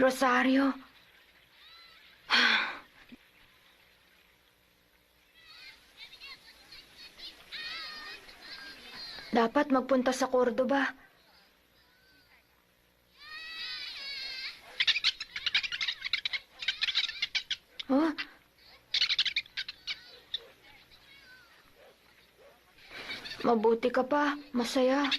Rosario. Dapat magpunta sa Cordoba. Oh? Mabuti ka pa. Masaya.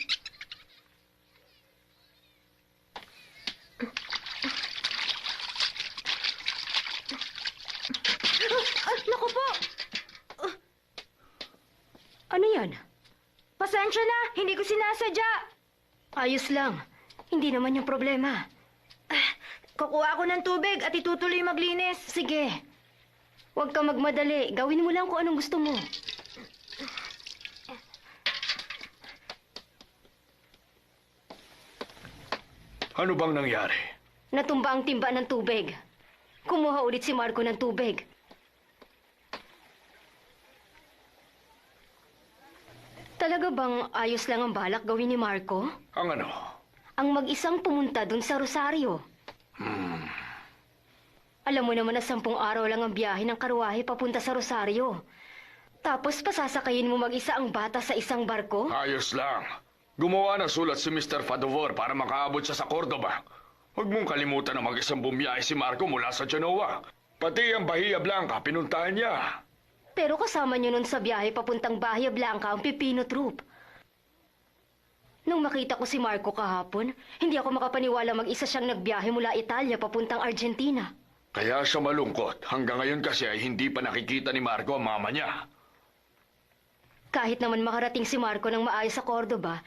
Ah, naku po! Ah. Ano yan? Pasensya na. Hindi ko sinasadya. Ayos lang. Hindi naman yung problema. Kukuha ako ng tubig at itutuloy maglinis. Sige. Huwag ka magmadali. Gawin mo lang kung anong gusto mo. Ano bang nangyari? Natumba ang timba ng tubig. Kumuha ulit si Marco ng tubig. Talaga bang ayos lang ang balak gawin ni Marco? Ang ano? Ang mag-isang pumunta dun sa Rosario. Alam mo naman na sampung araw lang ang biyahe ng karwahe papunta sa Rosario. Tapos pasasakayin mo mag-isa ang bata sa isang barko? Ayos lang. Gumawa ng sulat si Mr. Fadovor para makaabot siya sa Cordoba. Huwag mong kalimutan na mag-isang bumiyahe si Marco mula sa Genoa. Pati ang Bahia Blanca, pinuntahan niya. Pero kasama niyo nun sa biyahe papuntang Bahia Blanca ang Pipino Troop. Nung makita ko si Marco kahapon, hindi ako makapaniwala mag-isa siyang nagbiyahe mula Italia papuntang Argentina. Kaya siya malungkot. Hanggang ngayon kasi ay hindi pa nakikita ni Marco ang mama niya. Kahit naman makarating si Marco ng maayos sa Cordoba,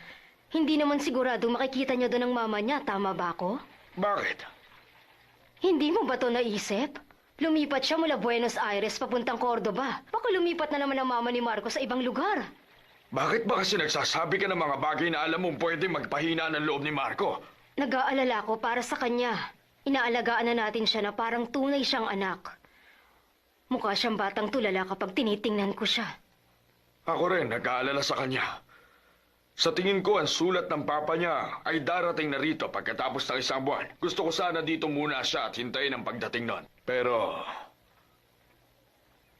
hindi naman sigurado makikita niya doon ang mama niya, tama ba ako? Bakit? Hindi mo ba to naisip? Lumipat siya mula Buenos Aires papuntang Cordoba. Baka lumipat na naman ang mama ni Marco sa ibang lugar. Bakit ba kasi nagsasabi ka ng mga bagay na alam mong pwede magpahina ng loob ni Marco? Nag-aalala ko para sa kanya. Inaalagaan na natin siya na parang tunay siyang anak. Mukha siyang batang tulala kapag tinitingnan ko siya. Ako rin, nag-aalala sa kanya. Sa tingin ko, ang sulat ng papa niya ay darating na rito pagkatapos ng isang buwan. Gusto ko sana dito muna siya at hintayin ang pagdating nun. Pero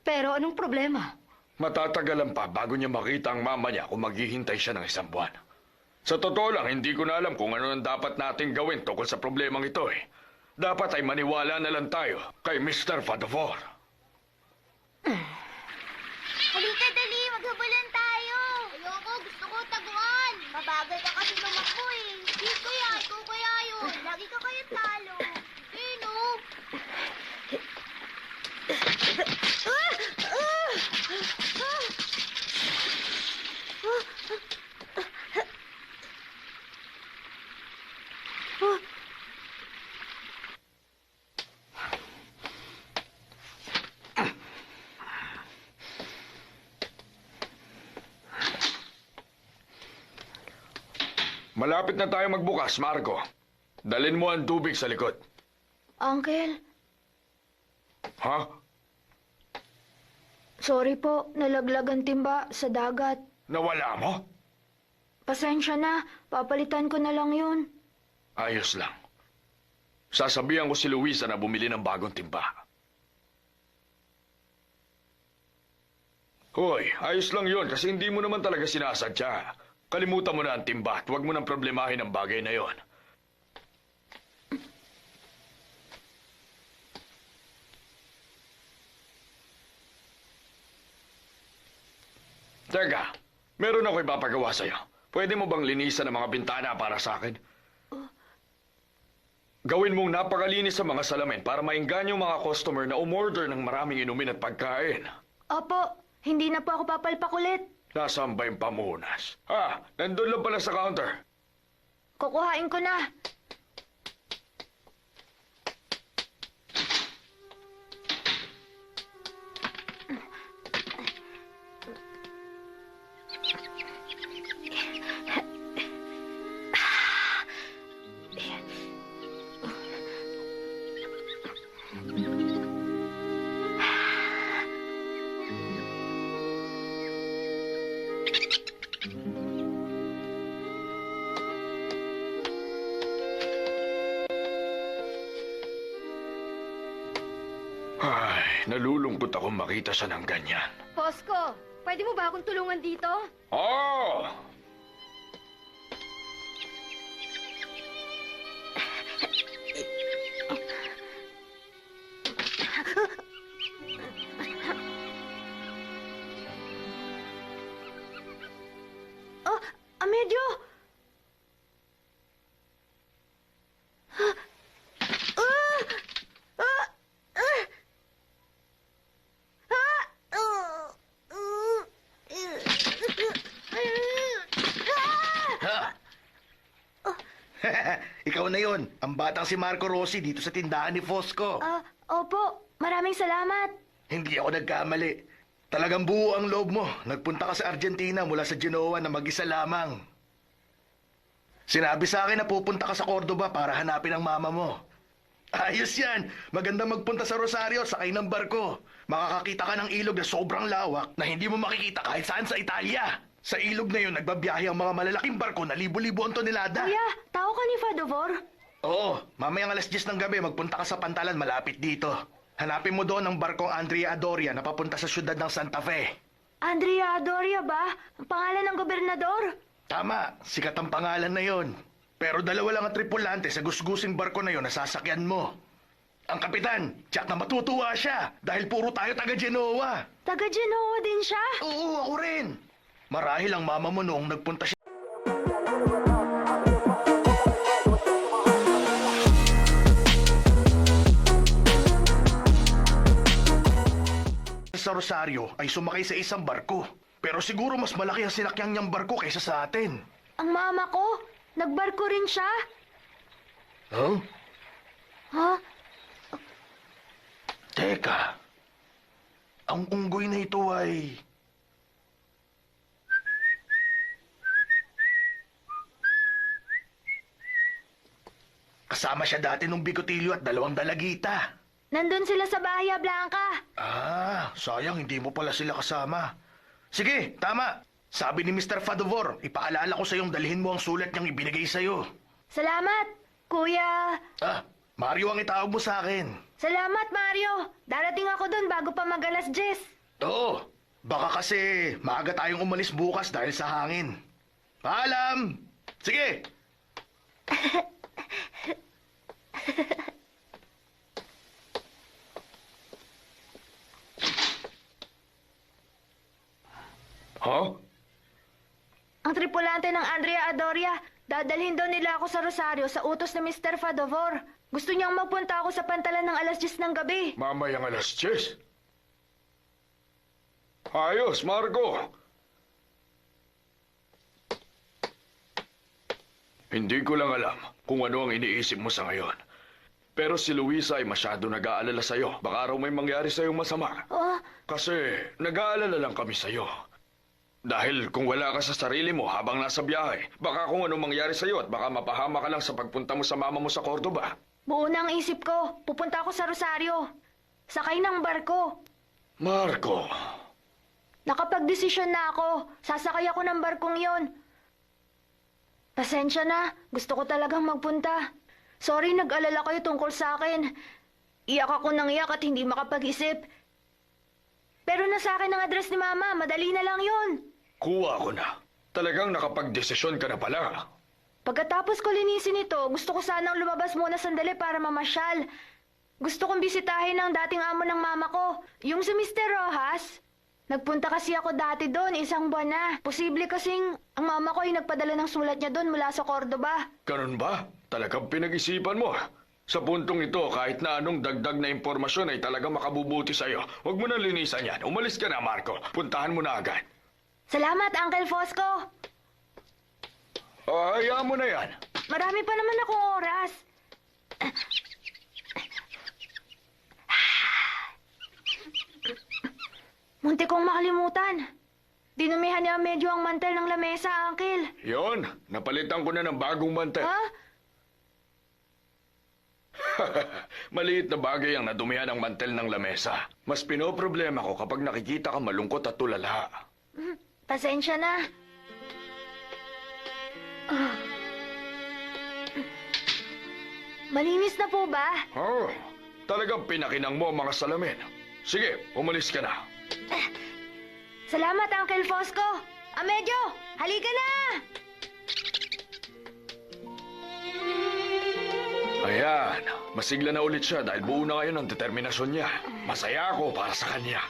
Pero anong problema? matatagalan pa bago niya makita ang mama niya kung maghihintay siya ng isang buwan. Sa totoo lang, hindi ko na alam kung ano ang dapat nating gawin tungkol sa problemang ito eh. Dapat ay maniwala na lang tayo kay Mr. Fadovor. Halika, dali. Maghabulan tayo. Ayoko. Gusto ko taguan. Mabagal ka kasi lumakbo eh. Di kaya. Ikaw kaya yun. Lagi ka kaya talo. Eh, no? Malapit na tayo magbukas, Marco. Dalin mo ang tubig sa likod. Uncle, Ha? sorry po. Nalaglag ang timba sa dagat. Nawala mo? Pasensya na. Papalitan ko na lang yun. Ayos lang. Sasabihan ko si Luisa na bumili ng bagong timba. Hoy, ayos lang yon kasi hindi mo naman talaga sinasadya. Kalimutan mo na ang timba at huwag mo nang problemahin ang bagay na yon. Teka, meron ako ipapagawa sa'yo. Pwede mo bang linisan ang mga bintana para sa akin? Gawin mong napakalinis sa mga salamin para mainggan yung mga customer na umorder ng maraming inumin at pagkain. Opo, hindi na po ako papalpakulit. Nasaan ba yung pamunas? Ah, nandun lang pala sa counter. Kukuhain ko na. Nalulungkot ako makita siya ng ganyan. Fosco, pwede mo ba akong tulungan dito? Na yon, ang batang si Marco Rossi dito sa tindahan ni Fosco. Ah, opo. Maraming salamat. Hindi ako nagkamali. Talagang buo ang loob mo. Nagpunta ka sa Argentina mula sa Genoa na mag-isa lamang. Sinabi sa akin na pupunta ka sa Cordoba para hanapin ang mama mo. Ayos yan! Maganda magpunta sa Rosario, sakay ng barko. Makakakita ka ng ilog na sobrang lawak na hindi mo makikita kahit saan sa Italia. Sa ilog na yun, nagbabiyahe ang mga malalaking barko na libo-libo ang tonelada. Kuya, tao ka ni Fadovor? Oo, mamayang alas 10 ng gabi magpunta ka sa Pantalan malapit dito. Hanapin mo doon ang barkong Andrea Adoria na papunta sa syudad ng Santa Fe. Andrea Adoria ba? Ang pangalan ng gobernador? Tama, sikat ang pangalan na yon. Pero dalawa lang ang tripulante sa gusgusing barko na yon na sasakyan mo. Ang kapitan, tiyak na matutuwa siya dahil puro tayo taga Genoa. Taga Genoa din siya? Oo, ako rin. Marahil ang mama mo noong nagpunta siya sa Rosario ay sumakay sa isang barko. Pero siguro mas malaki ang sinakyang niyang barko kaysa sa atin. Ang mama ko? Nagbarko rin siya? Huh? Ha? Teka. Ang unggoy na ito ay... Kasama siya dati nung bigotilyo at dalawang dalagita. Nandun sila sa Bahia Blanca. Ah, sayang hindi mo pala sila kasama. Sige, tama. Sabi ni Mr. Fadovor, ipaalala ko sa iyong dalhin mo ang sulat niyang ibinigay sa'yo. Salamat, Kuya. Ah, Mario ang itawag mo sa akin. Salamat, Mario. Darating ako dun bago pa mag-alas 10. Oo, baka kasi maaga tayong umalis bukas dahil sa hangin. Paalam! Sige! Ha? Ang tripulante ng Andrea Adoria, dadalhin daw nila ako sa Rosario sa utos ni Mr. Fadovor. Gusto niyang magpunta ako sa pantalan ng alas 10 ng gabi. Mamayang alas 10. Ayos, Marco. Hindi ko lang alam kung ano ang iniisip mo sa ngayon. Pero si Luisa ay masyado nag-aalala sa'yo. Baka raw may mangyari sa'yong masama. Oh, Kasi nag-aalala lang kami sa'yo. Dahil kung wala ka sa sarili mo habang nasa biyahe, baka kung ano mangyari sa'yo at baka mapahama ka lang sa pagpunta mo sa mama mo sa Cordoba. buo na ang isip ko. Pupunta ako sa Rosario. Sakay ng barko. Marco, Nakapag-desisyon na ako. Sasakay ako ng barkong yon. Pasensya na. Gusto ko talagang magpunta. Sorry, nag-alala kayo tungkol sa akin. Iyak ako ng iyak at hindi makapag-isip. Pero nasa akin ang address ni Mama. Madali na lang yon. kuha ko na. Talagang nakapagdesisyon ka na pala. Pagkatapos ko linisin ito, gusto ko sanang lumabas muna sandali para mamasyal. Gusto kong bisitahin ang dating amo ng mama ko, yung si Mr. Rojas. Nagpunta kasi ako dati doon, isang buwan na. Posible kasing ang mama ko ay nagpadala ng sulat niya doon mula sa Cordoba. Ganun ba? Talagang pinag-isipan mo. Sa puntong ito, kahit na anong dagdag na impormasyon ay talagang makabubuti sa'yo. Huwag mo na linisan yan. Umalis ka na, Marco. Puntahan mo na agad. Salamat, Uncle Fosco. Ah, hayaan mo na yan. Marami pa naman akong oras. Munti kong makalimutan. Dinumihan niya medyo ang mantel ng lamesa, Uncle. Yon, napalitan ko na ng bagong mantel. Ha? Maliit na bagay ang nadumihan ng mantel ng lamesa. Mas pinoproblema ko kapag nakikita ka malungkot at tulala. Pasensya na. Ah. Malinis na po ba? Oh, Talagang pinakinang mo ang mga salamin. Sige, umalis ka na. Salamat, Uncle Fosco. Amedyo, halika na! Ayan, masigla na ulit siya dahil buo na ngayon ang determinasyon niya. Masaya ako para sa kanya.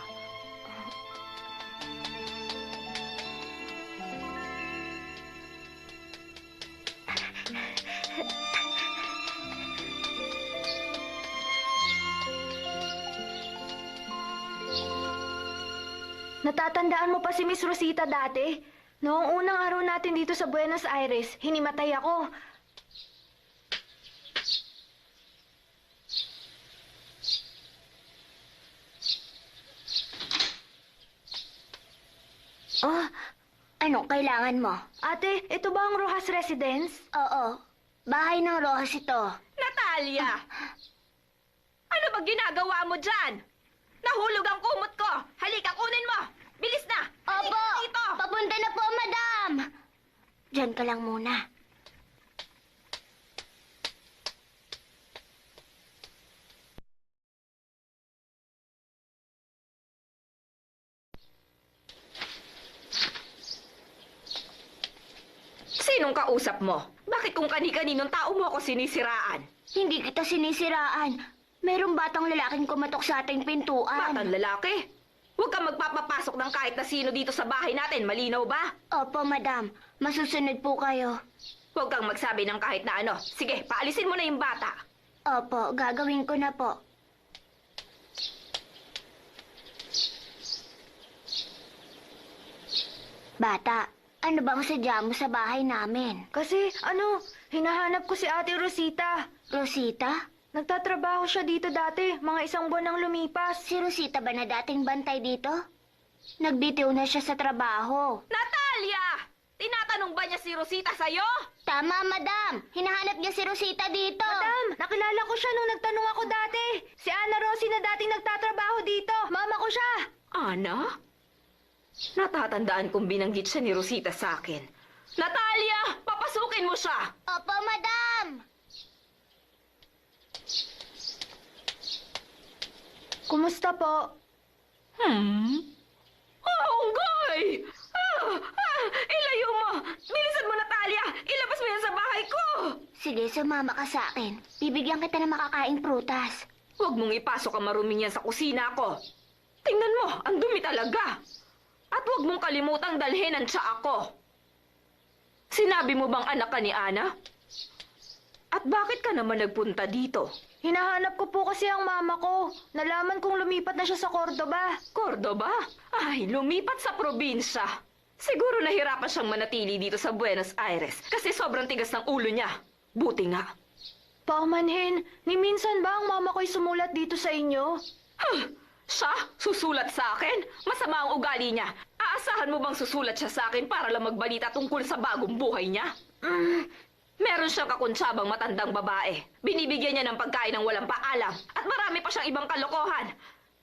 Natatandaan mo pa si Miss Rosita dati? Noong unang araw natin dito sa Buenos Aires, hinimatay ako. Oh, anong kailangan mo? Ate, ito ba ang Rojas Residence? Oo, bahay ng Rojas ito. Natalia! Ano ba ginagawa mo dyan? Nahulog ang kumot ko! Halika, kunin mo! Bilis na! Opo, dito! papunta na po, madam. Diyan ka lang muna. Sinong kausap mo? Bakit kung kani-kaninong tao mo ako sinisiraan? Hindi kita sinisiraan. Merong batang lalaking kumatok sa ating pintuan. Batang lalaki? Huwag kang magpapapasok ng kahit na sino dito sa bahay natin, malinaw ba? Opo, madam. Masusunod po kayo. Huwag kang magsabi ng kahit na ano. Sige, paalisin mo na yung bata. Opo, gagawin ko na po. Bata, ano bang sadya mo sa bahay namin? Kasi, ano, hinahanap ko si Ate Rosita. Rosita? Nagtatrabaho siya dito dati, mga isang buwan nang lumipas. Si Rosita ba na dating bantay dito? Nagbitiw na siya sa trabaho. Natalia! Tinatanong ba niya si Rosita sa'yo? Tama, madam. Hinahanap niya si Rosita dito. Madam, nakilala ko siya nung nagtanong ako dati. Si Ana Rosie na dating nagtatrabaho dito. Mama ko siya. Ana? Natatandaan kong binanggit siya ni Rosita sa akin. Natalia! Papasukin mo siya! Opo, madam. Kumusta po? Hmm? Oh, Unggoy! Ah, ah, ilayo mo! Bilisan mo, Natalia! Ilabas mo yan sa bahay ko! Sige, sumama ka sa akin. Bibigyan kita ng makakaing prutas. Huwag mong ipasok ang maruming yan sa kusina ko. Tingnan mo, ang dumi talaga. At huwag mong kalimutang dalhin ang tsa ako. Sinabi mo bang anak ka ni Ana? At bakit ka naman nagpunta dito? Hinahanap ko po kasi ang mama ko. Nalaman kong lumipat na siya sa Cordoba. Cordoba? Ay, lumipat sa probinsya. Siguro nahirapan siyang manatili dito sa Buenos Aires kasi sobrang tigas ng ulo niya. Buti nga. Paumanhin, ni minsan ba ang mama ko'y sumulat dito sa inyo? Huh, siya? Susulat sa akin? Masama ang ugali niya. Aasahan mo bang susulat siya sa akin para lang magbalita tungkol sa bagong buhay niya? Mm, Meron siyang kakuntsabang matandang babae. Binibigyan niya ng pagkain ng walang paalam. At marami pa siyang ibang kalokohan.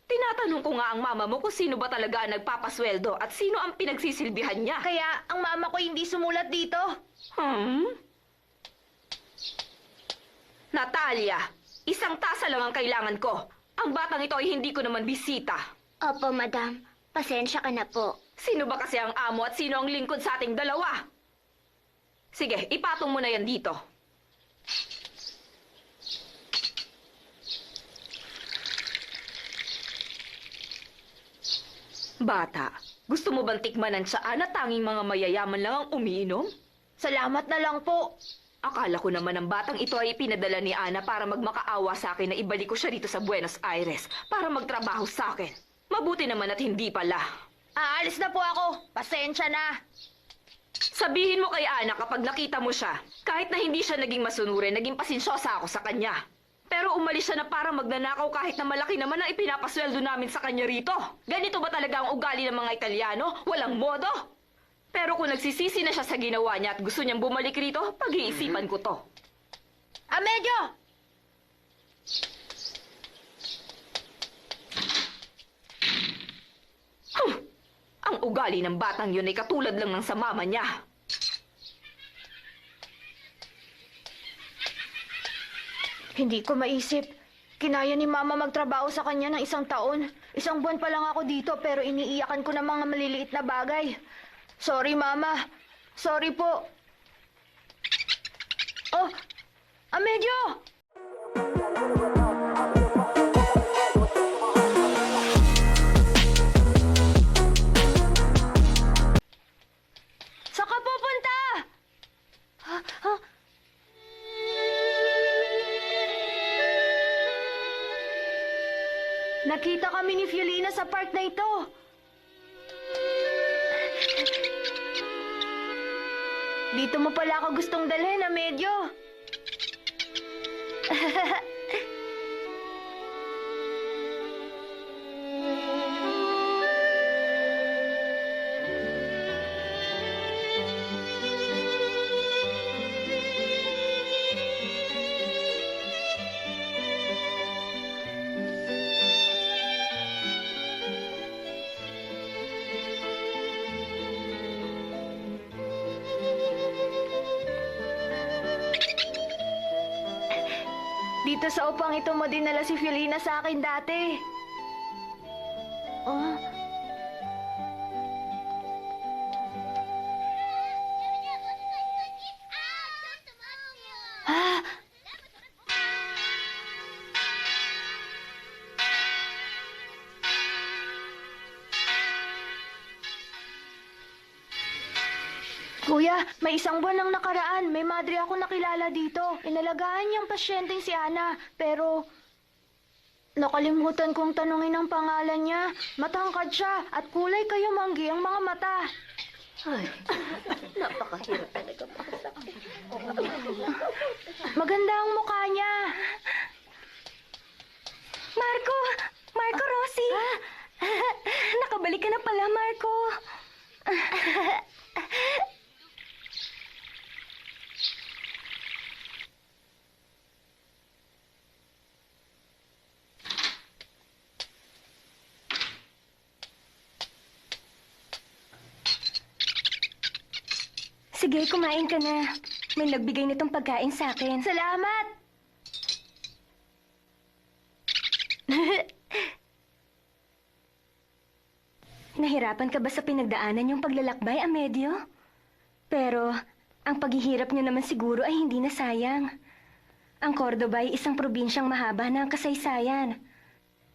Tinatanong ko nga ang mama mo kung sino ba talaga ang nagpapasweldo at sino ang pinagsisilbihan niya. kaya ang mama ko hindi sumulat dito. Hmm? Natalia, isang tasa lang ang kailangan ko. Ang batang ito ay hindi ko naman bisita. Opo, madam. Pasensya ka na po. Sino ba kasi ang amo at sino ang lingkod sa ating dalawa? Sige, ipatong mo na yan dito. Bata, gusto mo bang tikman ang tsaan na tanging mga mayayaman lang ang umiinom? Salamat na lang po. Akala ko naman ang batang ito ay pinadala ni Ana para magmakaawa sa akin na ibalik ko siya dito sa Buenos Aires para magtrabaho sa akin. Mabuti naman at hindi pala. Aalis na po ako. Pasensya na. Sabihin mo kay Ana kapag nakita mo siya, kahit na hindi siya naging masunurin, naging pasensyosa ako sa kanya. Pero umalis siya na para magnanakaw kahit na malaki naman ang ipinapasweldo namin sa kanya rito. Ganito ba talaga ang ugali ng mga Italiano? Walang modo? Pero kung nagsisisi na siya sa ginawa niya at gusto niyang bumalik rito, pag-iisipan ko to. Amedyo! Huh! Ang ugali ng batang yun ay katulad lang ng sa mama niya. Hindi ko maisip. Kinaya ni Mama magtrabaho sa kanya ng isang taon. Isang buwan pa lang ako dito pero iniiyakan ko ng mga maliliit na bagay. Sorry, Mama. Sorry po. Oh, Amedyo! Pala ako gustong dalhin na medyo. dinala si Fiolina sa akin dati. Oh, Kuya, may isang buwan lang nakaraan. May madre ako nakilala dito. Inalagaan niyang pasyenteng si Ana. Pero, nakalimutan kong tanungin ang pangalan niya. Matangkad siya at kulay kayo manggi ang mga mata. Ay, napakahirap talaga. Maganda ang mukha niya. Marco! Marco Rossi! Nakabalik ka na pala, Marco. Sige, kumain ka na. May nagbigay nitong pagkain sa akin. Salamat! Nahirapan ka ba sa pinagdaanan yung paglalakbay, Amedyo? Pero, ang paghihirap niyo naman siguro ay hindi na sayang. Ang Cordoba ay isang probinsyang mahaba ang kasaysayan.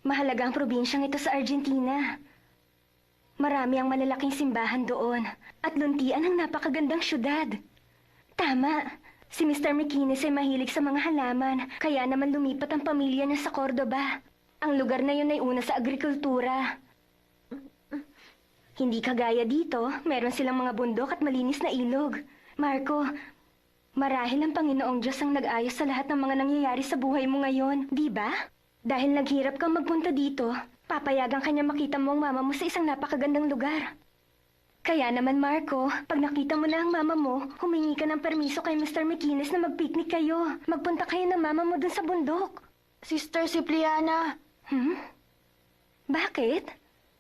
Mahalaga ang probinsyang ito sa Argentina. Marami ang malalaking simbahan doon at luntian ang napakagandang syudad. Tama, si Mr. McInnes ay mahilig sa mga halaman, kaya naman lumipat ang pamilya niya sa Cordoba. Ang lugar na yun ay una sa agrikultura. Hindi kagaya dito, meron silang mga bundok at malinis na ilog. Marco, marahil ang Panginoong Diyos ang nag-ayos sa lahat ng mga nangyayari sa buhay mo ngayon, di ba? Dahil naghirap kang magpunta dito, papayagan kanya makita mo ang mama mo sa isang napakagandang lugar. Kaya naman, Marco, pag nakita mo na ang mama mo, humingi ka ng permiso kay Mr. McInnes na mag-picnic kayo. Magpunta kayo ng mama mo dun sa bundok. Sister Cipriana, Hmm? Bakit?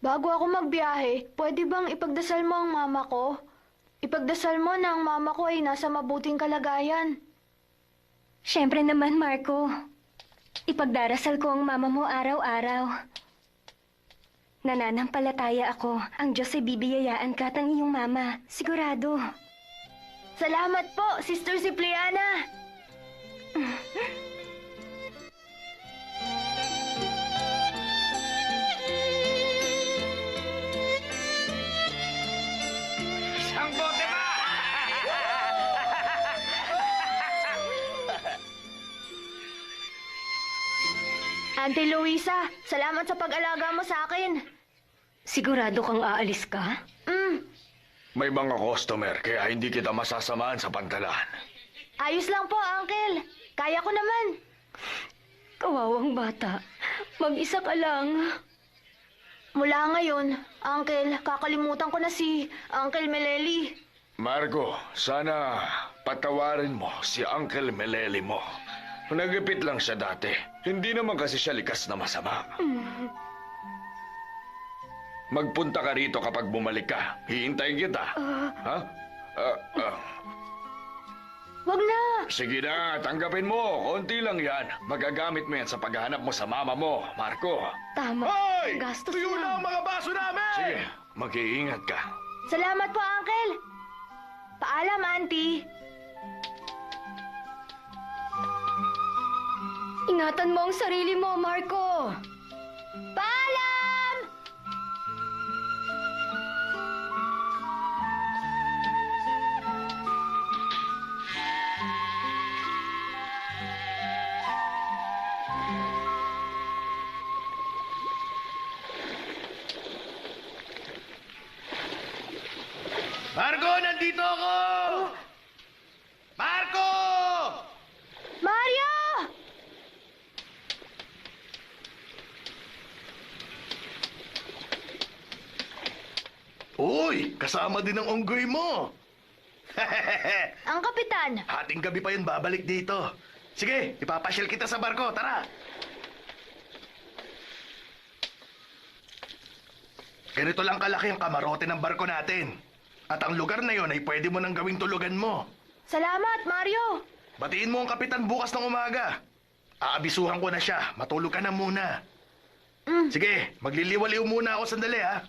bago ako magbiyahe, pwede bang ipagdasal mo ang mama ko? Ipagdasal mo na ang mama ko ay nasa mabuting kalagayan. Siyempre naman, Marco. Ipagdarasal ko ang mama mo araw-araw. Nananampalataya ako. Ang Diyos ay bibiyayaan ka at ang iyong mama. Sigurado. Salamat po, Sister Cipriana! Ang bote ba? Auntie Luisa, salamat sa pag-alaga mo sa akin. Sigurado kang aalis ka? Mm, May mga customer kaya hindi kita masasamahan sa pantalan. ayos lang po, Uncle. Kaya ko naman. Kawawang bata. Mag-isa ka lang. Mula ngayon, Uncle, kakalimutan ko na si Uncle Meleli. Marco, sana patawarin mo si Uncle Meleli mo. Nagipit lang siya dati. Hindi naman kasi siya likas na masama. Magpunta ka rito kapag bumalik ka. Hihintayin kita. Ha? Ah, ah. Wag na. Sige na, tanggapin mo. Konti lang yan. Magagamit mo yan sa paghahanap mo sa mama mo, Marco. Tama. Hoy! Gastos Tuyo na ang mga baso namin! Sige, mag-iingat ka. Salamat po, Uncle. Paalam, Auntie. Ingatan mo ang sarili mo, Marco. Marco, nandito ako! Marco! Mario! Uy, kasama din ang unggoy mo. Ang kapitan. Hating gabi pa yun babalik dito. Sige, ipapasyal kita sa barko. Tara! Ganito lang kalaki ang kamarote ng barko natin. At ang lugar na yon ay pwede mo nang gawing tulugan mo. Salamat, Mario. Batiin mo ang kapitan bukas ng umaga. Aabisuhan ko na siya. Matulog ka na muna. Mm. Sige, magliliwaliw muna ako sandali ha.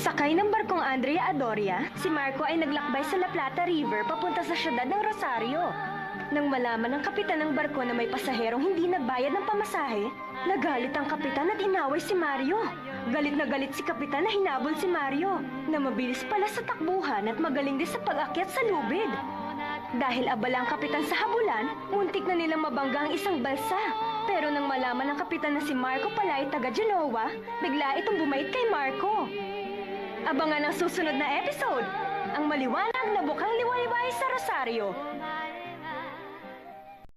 Sakay ng barkong Andrea Adoria, si Marco ay naglakbay sa La Plata River papunta sa siyudad ng Rosario. Nang malaman ng kapitan ng barko na may pasaherong hindi nagbayad ng pamasahe, nagalit ang kapitan at inaway si Mario. Galit na galit si kapitan na hinabol si Mario, na mabilis pala sa takbuhan at magaling din sa pag-akyat sa lubid. Dahil abala ang kapitan sa habulan, muntik na nilang mabangga ang isang balsa. Pero nang malaman ng kapitan na si Marco pala ay taga Genoa, bigla itong bumait kay Marco. Abangan ang susunod na episode, ang maliwanag na bukang liwayway sa Rosario.